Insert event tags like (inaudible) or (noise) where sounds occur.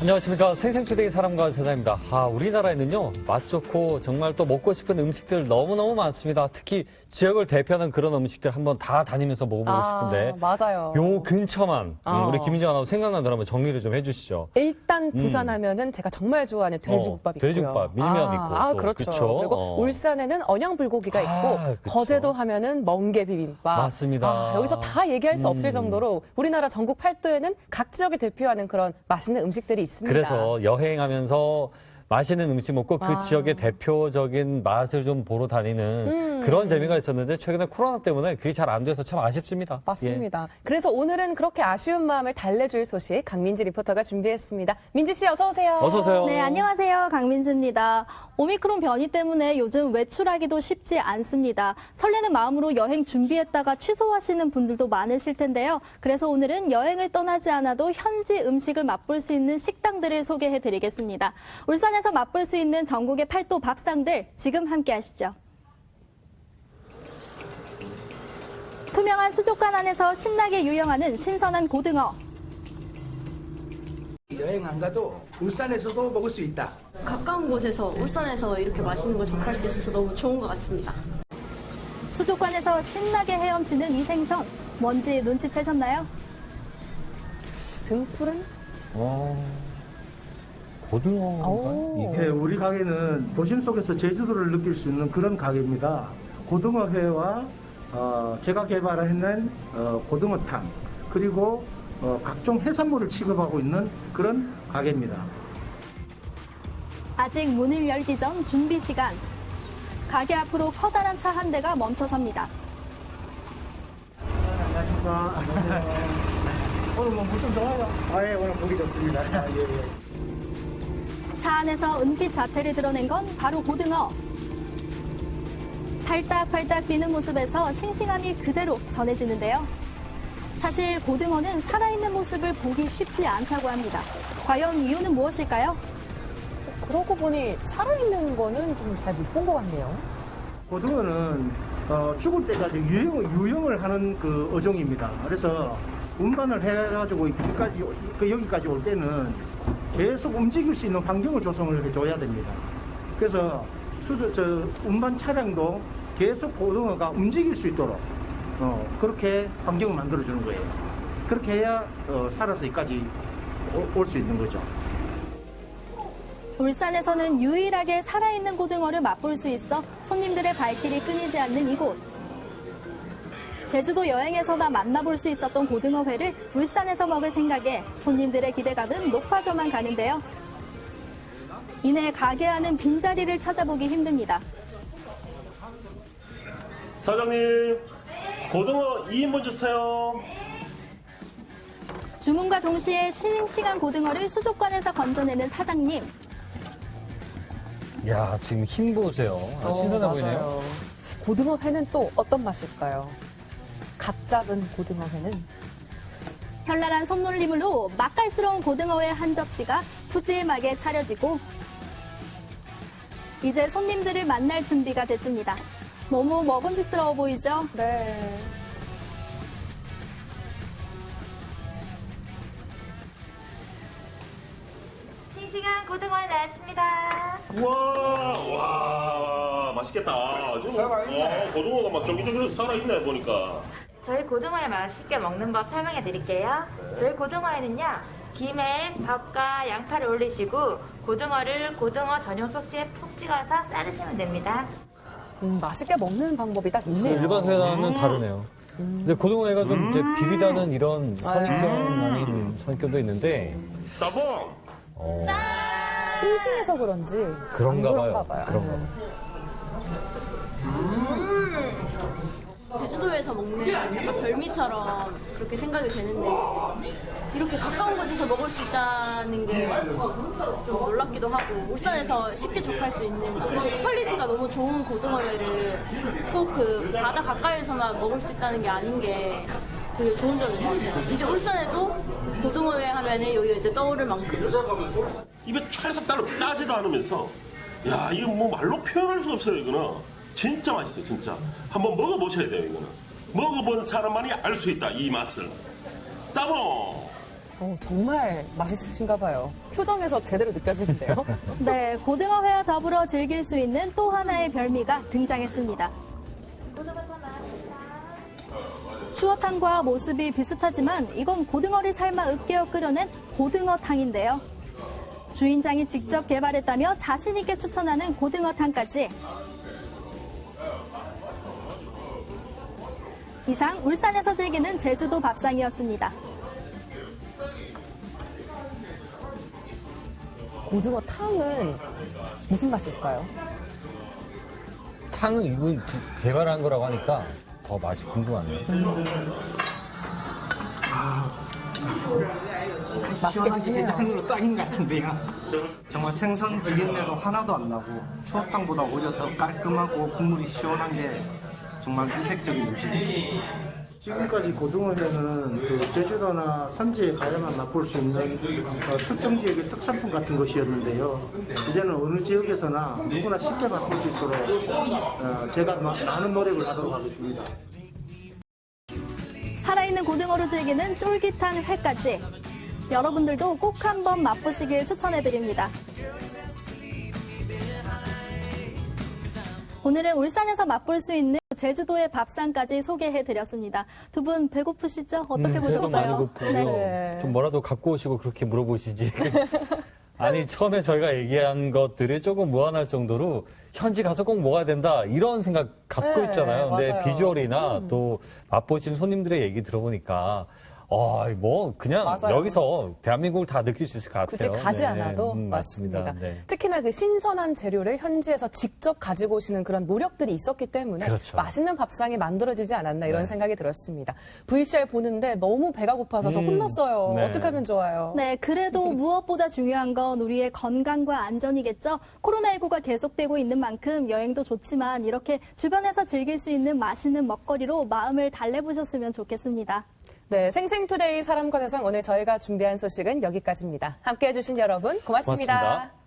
안녕하십니까 생생투데이 사람과 세상입니다. 아 우리나라에는요 맛 좋고 정말 또 먹고 싶은 음식들 너무너무 많습니다. 특히 지역을 대표하는 그런 음식들 한번 다 다니면서 먹어보고 싶은데 맞아요. 요 근처만 음, 아. 우리 김인정 아나운서 생각나더라면 정리를 좀 해주시죠. 일단 부산 하면은 제가 정말 좋아하는 돼지국밥 어, 있고요. 돼지국밥, 밀면 아, 있고 아, 또, 그렇죠. 그쵸? 그리고 어. 울산에는 언양 불고기가 있고 아, 그쵸. 거제도 하면은 멍게 비빔밥. 맞습니다. 아, 여기서 다 얘기할 수 없을 음. 정도로 우리나라 전국 팔도에는 각 지역을 대표하는 그런 맛있는 음식들이 있습니다. 그래서 여행하면서 맛있는 음식 먹고 그 아. 지역의 대표적인 맛을 좀 보러 다니는 음. 그런 재미가 있었는데 최근에 코로나 때문에 그게 잘 안 돼서 참 아쉽습니다. 예. 맞습니다. 그래서 오늘은 그렇게 아쉬운 마음을 달래줄 소식 강민지 리포터가 준비했습니다. 민지 씨 어서 오세요. 어서 오세요. 네, 안녕하세요. 강민지입니다. 오미크론 변이 때문에 요즘 외출하기도 쉽지 않습니다. 설레는 마음으로 여행 준비했다가 취소하시는 분들도 많으실 텐데요. 그래서 오늘은 여행을 떠나지 않아도 현지 음식을 맛볼 수 있는 식당들을 소개해 드리겠습니다. 울산에 서 맛볼 수 있는 전국의 팔도 밥상들 지금 함께 하시죠. 투명한 수족관 안에서 신나게 유영하는 신선한 고등어. 여행 안 가도 울산에서도 먹을 수 있다. 가까운 곳에서 울산에서 이렇게 맛있는 걸 접할 수 있어서 너무 좋은 것 같습니다. 수족관에서 신나게 헤엄치는 이 생선. 뭔지 눈치채셨나요? 등푸른? 어, 이게 네, 우리 가게는 도심 속에서 제주도를 느낄 수 있는 그런 가게입니다. 고등어회와 어, 제가 개발해낸 어, 고등어탕 그리고 어, 각종 해산물을 취급하고 있는 그런 가게입니다. 아직 문을 열기 전 준비 시간. 가게 앞으로 커다란 차 한 대가 멈춰섭니다. 안녕하십니까. 오늘 뭐물좀 좋아요? 아, 예, 오늘 보기 좋습니다. 아, 예, 예. 차 안에서 은빛 자태를 드러낸 건 바로 고등어. 팔딱팔딱 뛰는 모습에서 싱싱함이 그대로 전해지는데요. 사실 고등어는 살아있는 모습을 보기 쉽지 않다고 합니다. 과연 이유는 무엇일까요? 그러고 보니 살아있는 거는 좀 잘 못 본 것 같네요. 고등어는 어, 죽을 때까지 유형, 유형을 하는 그 어종입니다. 그래서 운반을 해가지고 여기까지, 그 여기까지 올 때는 계속 움직일 수 있는 환경을 조성을 해줘야 됩니다. 그래서 수저, 저 운반 차량도 계속 고등어가 움직일 수 있도록 어, 그렇게 환경을 만들어주는 거예요. 그렇게 해야 어, 살아서 여기까지 올 수 있는 거죠. 울산에서는 유일하게 살아있는 고등어를 맛볼 수 있어 손님들의 발길이 끊이지 않는 이곳. 제주도 여행에서나 만나볼 수 있었던 고등어회를 울산에서 먹을 생각에 손님들의 기대감은 높아져만 가는데요. 이내 가게 안은 빈자리를 찾아보기 힘듭니다. 사장님, 고등어 2인분 주세요. 주문과 동시에 싱싱한 고등어를 수족관에서 건져내는 사장님. 야 지금 힘 보세요. 아, 어, 신선해 맞아요. 보이네요. 고등어 회는 또 어떤 맛일까요? 갓 잡은 고등어 회는 현란한 손놀림으로 맛깔스러운 고등어회 한 접시가 푸짐하게 차려지고 이제 손님들을 만날 준비가 됐습니다. 너무 먹음직스러워 보이죠? 네. 싱싱한 고등어에 나왔습니다. 우와, 와, 맛있겠다. 지금, 어, 고등어가 막 쫄깃쫄깃 살아있네, 보니까. 저희 고등어에 맛있게 먹는 법 설명해 드릴게요. 저희 고등어에는요, 김에 밥과 양파를 올리시고, 고등어를 고등어 전용 소스에 푹 찍어서 싸드시면 됩니다. 음, 맛있게 먹는 방법이 딱 있네요. 일반 회와는 다르네요. 근데 고등어회가 좀 이제 비비다는 이런 선입견 아닌 선입견도 있는데 따봉! 어, 싱싱해서 그런지 그런가 안 봐요. 그런가 봐요. 그런가 네. 봐요. 제주도에서 먹는 약간 별미처럼 그렇게 생각이 되는데 이렇게 가까운 곳에서 먹을 수 있다는 게 좀 놀랍기도 하고 울산에서 쉽게 접할 수 있는 그런 퀄리티가 너무 좋은 고등어회를 꼭 그 바다 가까이에서만 먹을 수 있다는 게 아닌 게 되게 좋은 점인 것 같아요. 이제 울산에도 고등어회 하면은 여기 이제 떠오를 만큼 입에 찰싹 따로 짜지도 않으면서, 야, 이거 뭐 말로 표현할 수가 없어요, 이거는. 진짜 맛있어요, 진짜. 한번 먹어보셔야 돼요, 이거는. 먹어본 사람만이 알 수 있다, 이 맛을. 따봉! 어, 정말 맛있으신가 봐요. 표정에서 제대로 느껴지는데요. (laughs) 네, 고등어회와 더불어 즐길 수 있는 또 하나의 별미가 등장했습니다. 추어탕과 모습이 비슷하지만 이건 고등어를 삶아 으깨어 끓여낸 고등어탕인데요. 주인장이 직접 개발했다며 자신있게 추천하는 고등어탕까지. 이상 울산에서 즐기는 제주도 밥상이었습니다. 고등어 탕은 무슨 맛일까요? 탕은 이분 개발한 거라고 하니까 더 맛이 궁금하네요. 맛있게 드시네요. 대장으로 딱인 것 같은데요. 정말 생선 비린내도 하나도 안 나고 추어탕보다 오히려 더 깔끔하고 국물이 시원한 게 정말 이색적인 음식이었습니다. 지금까지 고등어회는 그 제주도나 산지에 가야만 맛볼 수 있는 어, 특정 지역의 특산품 같은 것이었는데요. 이제는 어느 지역에서나 누구나 쉽게 맛볼 수 있도록 어, 제가 마- 많은 노력을 하도록 하겠습니다. 살아있는 고등어로 즐기는 쫄깃한 회까지 여러분들도 꼭 한번 맛보시길 추천해드립니다. 오늘은 울산에서 맛볼 수 있는 제주도의 밥상까지 소개해드렸습니다. 두 분 배고프시죠? 어떻게 음, 배도 많이 보셨어요? 고프고요. 네. 좀 뭐라도 갖고 오시고 그렇게 물어보시지. (laughs) 아니 처음에 저희가 얘기한 것들이 조금 무한할 정도로 현지 가서 꼭 먹어야 된다 이런 생각 갖고 네, 있잖아요. 근데 맞아요. 음. 비주얼이나 또 맛보신 손님들의 얘기 들어보니까 어, 뭐 그냥 맞아요. 여기서 대한민국을 다 느낄 수 있을 것 굳이 같아요. 가지 네, 않아도 음, 맞습니다. 네. 특히나 그 신선한 재료를 현지에서 직접 가지고 오시는 그런 노력들이 있었기 때문에 그렇죠. 맛있는 밥상이 만들어지지 않았나 이런 네. 생각이 들었습니다. VCR 보는데 너무 배가 고파서 저 음, 혼났어요. 네. 어떻게 하면 좋아요? 네, 그래도 (laughs) 무엇보다 중요한 건 우리의 건강과 안전이겠죠. 코로나19가 계속되고 있는 만큼 여행도 좋지만 이렇게 주변에서 즐길 수 있는 맛있는 먹거리로 마음을 달래보셨으면 좋겠습니다. 네, 생생투데이 사람과 세상 오늘 저희가 준비한 소식은 여기까지입니다. 함께 해 주신 여러분 고맙습니다. 고맙습니다.